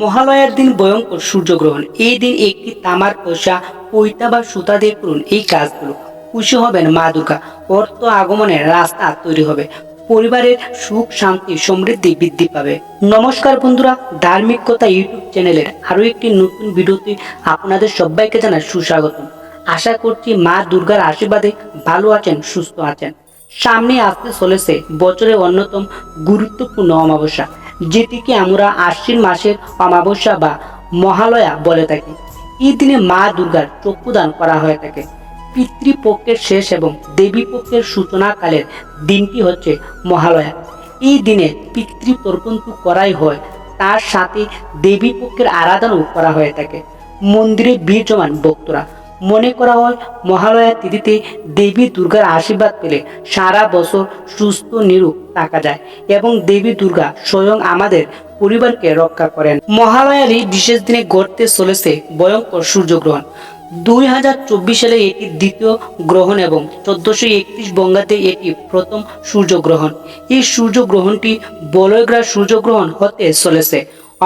মহালয়ার দিন ভয়ঙ্কর সূর্যগ্রহণ। এই দিন একটি তামার পয়সা পৈতা বা সুতা দিয়ে করুন এই কাজগুলো। খুশি হবেন মা দুর্গা। অর্থ আগমনের রাস্তা তৈরি হবে। পরিবারের সুখ, শান্তি, সমৃদ্ধি বৃদ্ধি পাবে। নমস্কার বন্ধুরা, ধার্মিক কথা ইউটিউব চ্যানেলের আরও একটি নতুন ভিডিওতে আপনাদের সবাইকে জানাই সুস্বাগতম। আশা করছি মা দুর্গার আশীর্বাদে ভালো আছেন, সুস্থ আছেন। সামনে আসতে চলেছে বছরের অন্যতম গুরুত্বপূর্ণ অমাবস্যা। যেটিকে আমরা আশ্বিন মাসের অমাবস্যা বা মহালয়া বলে থাকি। এই দিনে মা দুর্গার চক্ষুদান করা হয়ে থাকে। পিতৃপক্ষের শেষ এবং দেবী পক্ষের সূচনাকালের দিনটি হচ্ছে মহালয়া। এই দিনে পিতৃতর্পণ করাই হয়, তার সাথে দেবী পক্ষের আরাধনাও করা হয়ে থাকে। মন্দিরে বীর্যমান ভক্তরা মনে করা হয় মহালয়া তিথিতে দেবী দুর্গার আশীর্বাদ পেলে সারা বছর সুস্থ নিরূপ থাকা যায় এবং দেবী দুর্গা স্বয়ং আমাদের পরিবারকে রক্ষা করেন। মহালয়ার এই বিশেষ দিনে ঘটতে চলেছে ভয়ঙ্কর সূর্যগ্রহণ। দুই হাজার চব্বিশ সালে এটি দ্বিতীয় গ্রহণ এবং চোদ্দশো একত্রিশ বঙ্গাতে এটি প্রথম সূর্যগ্রহণ। এই সূর্যগ্রহণটি বলয়গ্রা সূর্যগ্রহণ হতে চলেছে।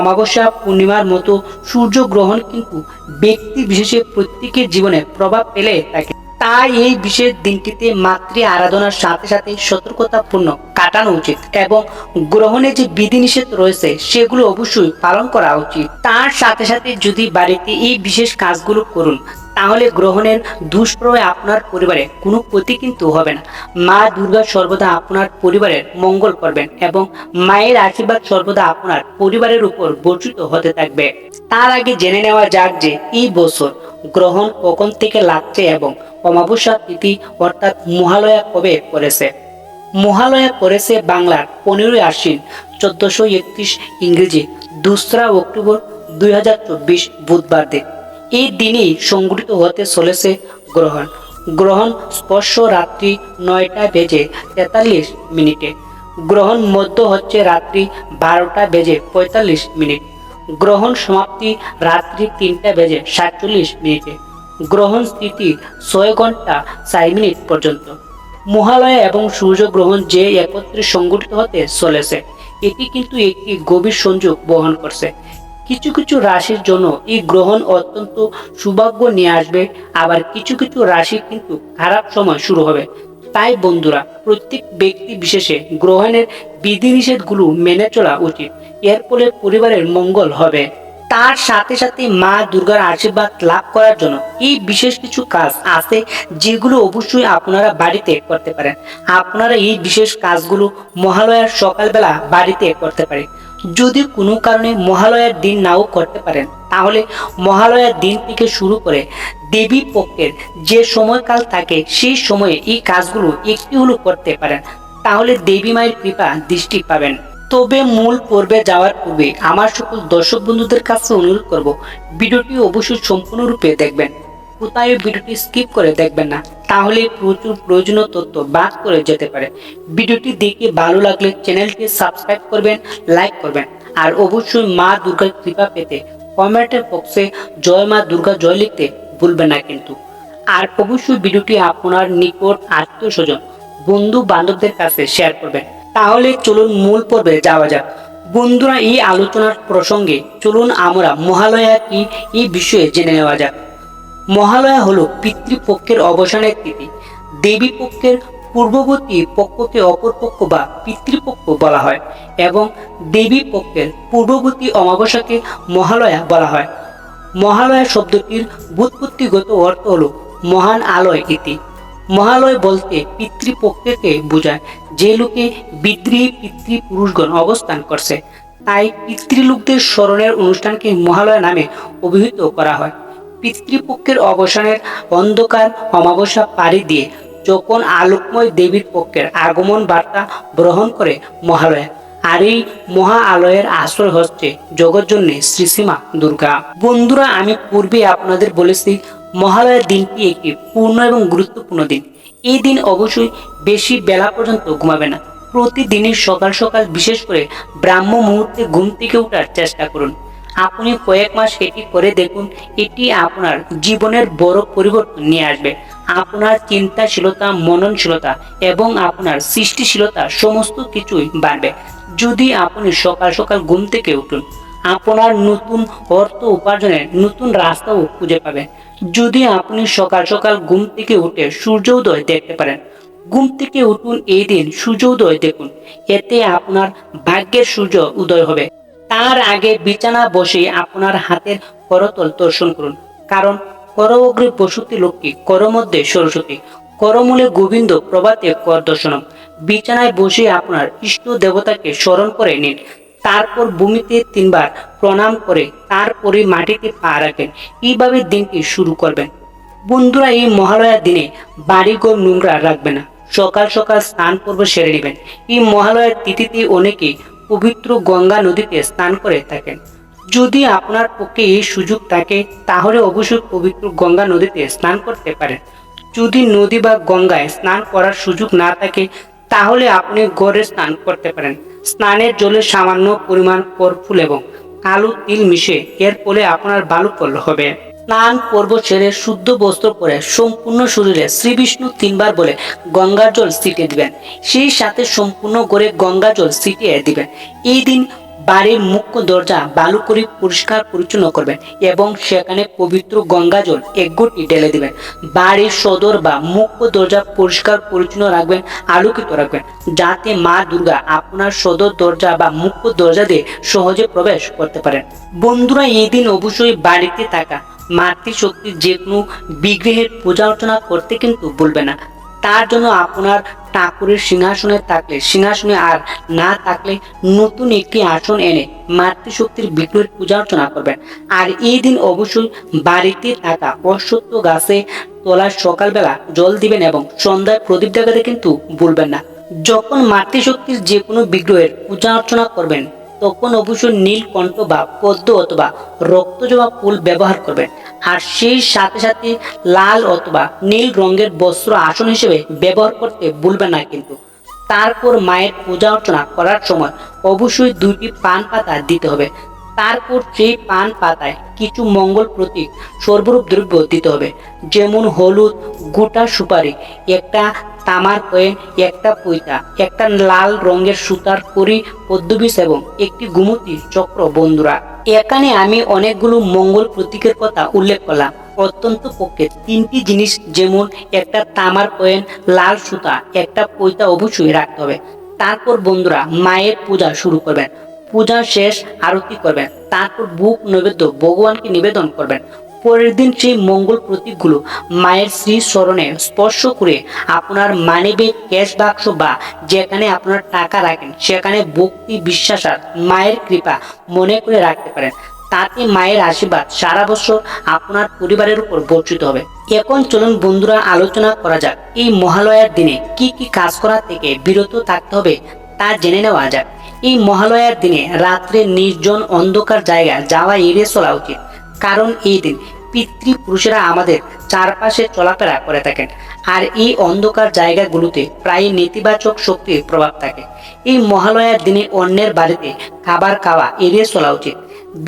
অমাবস্যা পূর্ণিমার মতো সূর্যগ্রহণ কিন্তু ব্যক্তি বিশেষে প্রত্যেকের জীবনে প্রভাব ফেলে থাকে। তাই এই বিশেষ দিনটিতে মাতৃ আরাধনার সাথে সাথে সতর্কতাপূর্ণ কাটানো উচিত এবং গ্রহণে যে বিধিনিষেধ রয়েছে, সেগুলো অবশ্যই পালন করা উচিত। তার সাথে সাথে যদি বাড়িতে এই বিশেষ কাজগুলো করুন তাহলে গ্রহণের দুষ্প্রভাবে আপনার পরিবারে কোনো ক্ষতি কিন্তু হবে না। মা দুর্গা সর্বদা আপনার পরিবারের মঙ্গল করবেন এবং মায়ের আশীর্বাদ সর্বদা আপনার পরিবারের উপর বর্ষিত হতে থাকবে। তার আগে জেনে নেওয়া যাক যে এই বছর গ্রহণ কখন থেকে লাগছে এবং অমাবস্যা তিথি অর্থাৎ মহালয়া কবে পড়েছে? মহালয়া পড়েছে বাংলার পনেরোই আশ্বিন, চোদ্দশো একত্রিশ ইংরেজি, দোসরা অক্টোবর দুই হাজার চব্বিশ বুধবার দিন। এই দিনই সংগঠিত হতে চলেছে গ্রহণ। গ্রহণ স্পর্শ রাত্রি নয়টা বেজে তেতাল্লিশ মিনিটে। গ্রহণ মধ্য হচ্ছে রাত্রি বারোটা বেজে পঁয়তাল্লিশ মিনিট। গ্রহণ সমাপ্তি রাত্রি তিনটা বেজে সাতচল্লিশ মিনিটে। গ্রহণ স্থিতি ছয় ঘণ্টা চার মিনিট পর্যন্ত। মহালয়া এবং সূর্যগ্রহণ যে একত্রে সংগঠিত হতে চলেছে, এটি কিন্তু একটি গভীর সংযোগ বহন করছে। কিছু কিছু রাশির জন্য এই গ্রহণ অত্যন্ত সৌভাগ্য নিয়ে আসবে, আবার কিছু কিছু রাশি কিন্তু খারাপ সময় শুরু হবে। তাই বন্ধুরা, প্রত্যেক ব্যক্তি বিশেষে গ্রহণের বিধিনিষেধগুলো মেনে চলা উচিত। এর ফলে পরিবারের মঙ্গল হবে। তার সাথে সাথে মা দুর্গার আশীর্বাদ লাভ করার জন্য এই বিশেষ কিছু কাজ আছে, যেগুলো অবশ্যই আপনারা বাড়িতে করতে পারেন। আপনারা এই বিশেষ কাজগুলো মহালয়ার সকালবেলা বাড়িতে করতে পারেন। যদি কোনো কারণে মহালয়ার দিন নাও করতে পারেন, তাহলে মহালয়ার দিন থেকে শুরু করে দেবী পক্ষের যে সময়কাল থাকে, সেই সময়ে এই কাজগুলো একটি হলো করতে পারেন। তাহলে দেবী মায়ের কৃপা দৃষ্টি পাবেন। তবে মূল পর্বে যাওয়ার পূর্বে আমার সকল দর্শক বন্ধুদের কাছে অনুরোধ করব, ভিডিওটি অবশ্যই সম্পূর্ণরূপে দেখবেন। কোথায় ভিডিওটি স্কিপ করে দেখবেন না। তাহলে প্রচুর প্রয়োজনীয় তথ্য বাদ করে যেতে পারে। ভিডিওটি দেখে ভালো লাগলে চ্যানেলটি সাবস্ক্রাইব করবেন, লাইক করবেন। আর অবশ্যই মা দুর্গার কৃপা পেতে কমেন্টের বক্সে জয় মা দুর্গা জয় লিখতে ভুলবেন না কিন্তু। আর অবশ্যই ভিডিওটি আপনার নিকট আত্মীয় স্বজন বন্ধু বান্ধবদের কাছে শেয়ার করবেন। তাহলে চলুন মূল পর্বে যাওয়া যাক। বন্ধুরা, এই আলোচনার প্রসঙ্গে চলুন আমরা মহালয়া কি, এই বিষয়ে জেনে নেওয়া যাক। মহালয়া হলো পিতৃপক্ষের অবসানের তিথি। দেবী পক্ষের পূর্ববর্তী পক্ষকে অপর পক্ষ বা পিতৃপক্ষ বলা হয় এবং দেবী পক্ষের পূর্ববর্তী অমাবস্যাকে মহালয়া বলা হয়। মহালয়া শব্দটির বুৎপত্তিগত অর্থ হল মহান আলয় ইতি। মহালয় বলতে পিতৃপক্ষকে বোঝায় যে লোকে বিদ্রোহী পিতৃপুরুষগণ অবস্থান করছে। তাই পিতৃলোকদের স্মরণের অনুষ্ঠানকে মহালয়া নামে অভিহিত করা হয়। পিতৃপক্ষের অবসানের অন্ধকার অমাবস্যা পাড়ি দিয়ে যখন আলোকময় দেবীর পক্ষের আগমন বার্তা গ্রহণ করে মহালয়া, আর এই মহা আলয়ের আশ্রয় হচ্ছে জগৎজন্যে শ্রীসীমা দুর্গা। বন্ধুরা, আমি পূর্বে আপনাদের বলেছি, মহালয়ার দিনটি একটি পূর্ণ এবং গুরুত্বপূর্ণ দিন। এই দিন অবশ্যই বেশি বেলা পর্যন্ত ঘুমাবে না। প্রতিদিনই সকাল সকাল বিশেষ করে ব্রাহ্ম মুহূর্তে ঘুম থেকে ওঠার চেষ্টা করুন। আপনি কয়েক মাস এটি করে দেখুন, এটি আপনার জীবনের বড় পরিবর্তন নিয়ে আসবে। আপনার চিন্তাশীলতা, মননশীলতা এবং আপনার সৃষ্টিশীলতা সমস্ত কিছুই বাড়বে। যদি আপনি সকাল সকাল ঘুম থেকে উঠুন, আপনার নতুন অর্থ উপার্জনের নতুন রাস্তাও খুঁজে পাবেন। যদি আপনি সকাল সকাল ঘুম থেকে উঠে সূর্য উদয় দেখতে পারেন, ঘুম থেকে উঠুন এই দিন সূর্য উদয় দেখুন। এতে আপনার ভাগ্যের সূর্য উদয় হবে। তার আগে বিছানা বসে আপনার হাতের করতল দর্শন করুন। কারণ কর অগ্রে বসতি লক্ষ্মী কর মধ্যে সরস্বতী, করমূলে গোবিন্দ প্রভাতে কর দর্শনম। বিছানায় বসে আপনার ইষ্ট দেবতাকে স্মরণ করে নিন। তারপর ভূমিতে তিনবার প্রণাম করে তারপরে মাটিতে পা রাখেন। এইভাবে দিনটি শুরু করবেন। বন্ধুরা, এই মহালয়ার দিনে বাড়িঘর নোংরা রাখবে না। সকাল সকাল স্নান পর্ব সেরে নেবেন। এই মহালয়ার তিথিতে অনেকেই পবিত্র গঙ্গা নদীতে স্নান করে থাকেন। যদি আপনার পক্ষে এই সুযোগ থাকে, তাহলে অবশ্যই পবিত্র গঙ্গা নদীতে স্নান করতে পারেন। যদি নদী বা গঙ্গায় স্নান করার সুযোগ না থাকে, তাহলে আপনি গড়ে স্নান করতে পারেন। স্নানের জলে সামান্য পরিমাণ কর্ফুল এবং কালো তিল মিশে, এর ফলে আপনার বালু ফল হবে। স্নান পর্ব ছেড়ে শুদ্ধ বস্ত্র পরে সম্পূর্ণ শরীরে শ্রী বিষ্ণু তিনবার বলে গঙ্গার জল ছিটিয়ে দিবেন। সেই সাথে সম্পূর্ণ করে গঙ্গা জল ছিটিয়ে দিবেন। এই দিন বাড়ির মুখ্য দরজা বালু করে পরিষ্কার পরিচ্ছন্ন করবেন এবং সেখানে পবিত্র গঙ্গা জল এক ঘটি ঢেলে দিবেন। বাড়ির সদর বা মুখ্য দরজা পরিষ্কার পরিচ্ছন্ন রাখবেন, আলোকিত রাখবেন, যাতে মা দুর্গা আপনার সদর দরজা বা মুখ্য দরজা দিয়ে সহজে প্রবেশ করতে পারেন। বন্ধুরা, এই দিন অবশ্যই বাড়িতে থাকা মাতৃশক্তির যে কোনো বিগ্রহের পূজা অর্চনা করতে কিন্তু ভুলবে না। তার জন্য আপনার ঠাকুরের সিংহাসনে থাকলে, সিংহাসনে আর না থাকলে নতুন একটি আসন এনে মাতৃশক্তির বিগ্রহের পূজা অর্চনা করবেন। আর এই দিন অবশ্যই বাড়িতে থাকা অশ্বত্থ গাছে তোলার সকালবেলা জল দিবেন এবং সন্ধ্যায় প্রদীপ দেখাতে কিন্তু ভুলবেন না। যখন মাতৃশক্তির যে কোনো বিগ্রহের পূজা অর্চনা করবেন তখন অবশ্যই নীলকণ্ঠ বা পদ্ম অথবা রক্তজবা ফুল ব্যবহার করবেন। আর সেই সাথে সাথে লাল অথবা নীল রঙের বস্ত্র আসন হিসেবে ব্যবহার করতে ভুলবেন না কিন্তু। তারপর মায়ের পূজা অর্চনা করার সময় অবশ্যই দুটি পান পাতা দিতে হবে। তারপর সেই পান পাতায় কিছু মঙ্গল প্রতীক সর্বরূপ দ্রব্য দিতে হবে। যেমন হলুদ, গোটা সুপারি, একটা তামার কয়েন, একটা পৈতা, একটা লাল রঙের সুতার করি পদ্মবিষ এবং একটি গুমতি চক্র, বন্ধুরা। এখানে আমি অনেকগুলো মঙ্গল প্রতীকের কথা উল্লেখ করলাম। অত্যন্ত পক্ষে তিনটি জিনিস, যেমন একটা তামার কয়েন, লাল সুতা, একটা পৈতা অবশ্যই রাখতে হবে। তারপর বন্ধুরা, মায়ের পূজা শুরু করবেন। পূজা শেষ, আরতি করবেন। তারপর বুক নৈবেদ্য, ভগবানকে নিবেদন করবেন। পরের দিন সেই মঙ্গল প্রতীকগুলো মায়ের শ্রী স্মরণে স্পর্শ করে আপনার মানিবে ক্যাশ বাক্স বা যেখানে আপনার টাকা রাখেন, সেখানে ভক্তি, বিশ্বাস আর মায়ের কৃপা মনে করে রাখতে পারেন। তাতে মায়ের আশীর্বাদ সারা বছর আপনার পরিবারের উপর বর্ষিত হবে। এখন চলুন বন্ধুরা, আলোচনা করা যাক, এই মহালয়ার দিনে কি কি কাজ করা থেকে বিরত থাকতে হবে তা জেনে নেওয়া যাক। এই মহালয়ার দিনে রাত্রে নির্জন অন্ধকার জায়গা যাওয়া এড়িয়ে চলা উচিত। কারণ এই দিন পিতৃপুরুষেরা আমাদের চারপাশে চলাফেরা করে থাকেন আর এই অন্ধকার জায়গাগুলোতে প্রায় নেতিবাচক শক্তির প্রভাব থাকে। এই মহালয়ার দিনে অন্যের বাড়িতে খাবার খাওয়া এড়িয়ে চলা উচিত।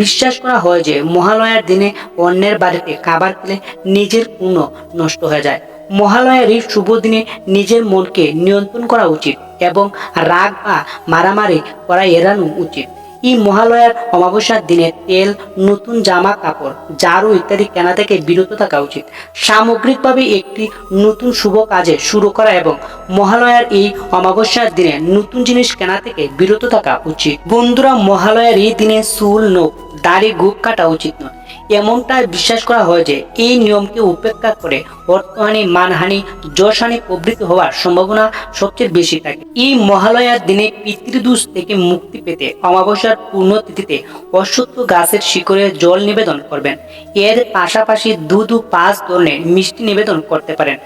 বিশ্বাস করা হয় যে মহালয়ার দিনে অন্যের বাড়িতে খাবার খেলে নিজের পুণ্য নষ্ট হয়ে যায়। মহালয়ার এই শুভ দিনে নিজের মনকে নিয়ন্ত্রণ করা উচিত। এবং রাগ বা মারামারি করা এড়ানো উচিত। এই মহালয়ার অমাবস্যার দিনে তেল, নতুন জামা কাপড়, ঝাড়ু ইত্যাদি কেনা থেকে বিরত থাকা উচিত। সামগ্রিকভাবে একটি নতুন শুভ কাজে শুরু করা এবং মহালয়ার এই অমাবস্যার দিনে নতুন জিনিস কেনা থেকে বিরত থাকা উচিত। বন্ধুরা, মহালয়ার এই দিনে চুল, নখ, দাড়ি গোপ কাটা উচিত নয়। এমনটা বিশ্বাস করা হয় যে এই নিয়মকে উপেক্ষা করে অর্থহানি মানহানি যশহানি প্রবৃত্তি হওয়ার সম্ভাবনা সবচেয়ে বেশি থাকে। এই মহালয়ার দিনে পিতৃদোষ থেকে মুক্তি পেতে অমাবস্যার পূর্ণ তিথিতে অশ্বত্থ গাছের শিকড়ে জল নিবেদন করবেন। এর পাশাপাশি দু দু পাঁচ ধরনের মিষ্টি নিবেদন করতে পারেন।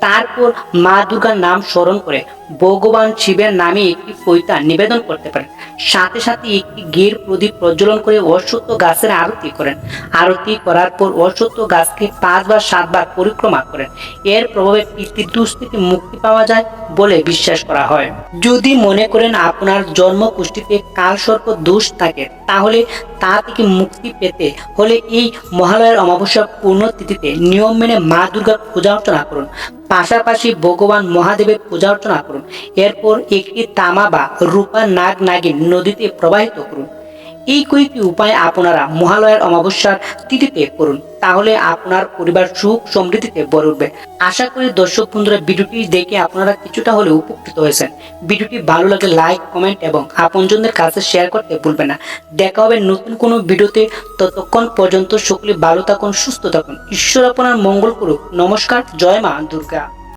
তারপর মা দুর্গার নাম স্মরণ করে ভগবান শিবের নামে একটি পৈতা নিবেদন করতে পারেন। সাথে সাথে একটি গের প্রদীপ প্রজ্বলন করে অশ্বত্থ গাছের আরতি করেন। আরতি করার পর অশ্বত্থ গাছকে পাঁচবার, সাতবার পরিক্রমা করেন। এর প্রভাবে পিতৃদোষ থেকে মুক্তি পাওয়া যায় বলে বিশ্বাস করা হয়। যদি মনে করেন আপনার জন্মকুষ্ঠিতে কালসর্প দোষ থাকে, তাহলে তা থেকে মুক্তি পেতে হলে এই মহালয়ার অমাবস্যা পূর্ণ তিথিতে নিয়ম মেনে মা দুর্গার পূজা অর্চনা করুন। পাশাপাশি ভগবান মহাদেবের পূজা অর্চনা করুন। এরপর একটি তামা বা রূপা নাগ নাগিন নদীতে প্রবাহিত করুন। এই কয়েকটি উপায় আপনারা মহালয়ার অমাবস্যার তিথিতে করুন। তাহলে আপনার পরিবার সুখ সমৃদ্ধিতে ভরে উঠবে। আশা করি দর্শক বন্ধুরা ভিডিওটি দেখে আপনারা কিছুটা হলেও উপকৃত হয়েছেন। ভিডিওটি ভালো লাগলে লাইক, কমেন্ট এবং আপনজনদের কাছে শেয়ার করতে ভুলবেন না। দেখা হবে নতুন কোনো ভিডিওতে। ততক্ষণ পর্যন্ত সকলে ভালো থাকুন, সুস্থ থাকুন। ঈশ্বর আপনার মঙ্গল করুক। নমস্কার, জয় মা দুর্গা।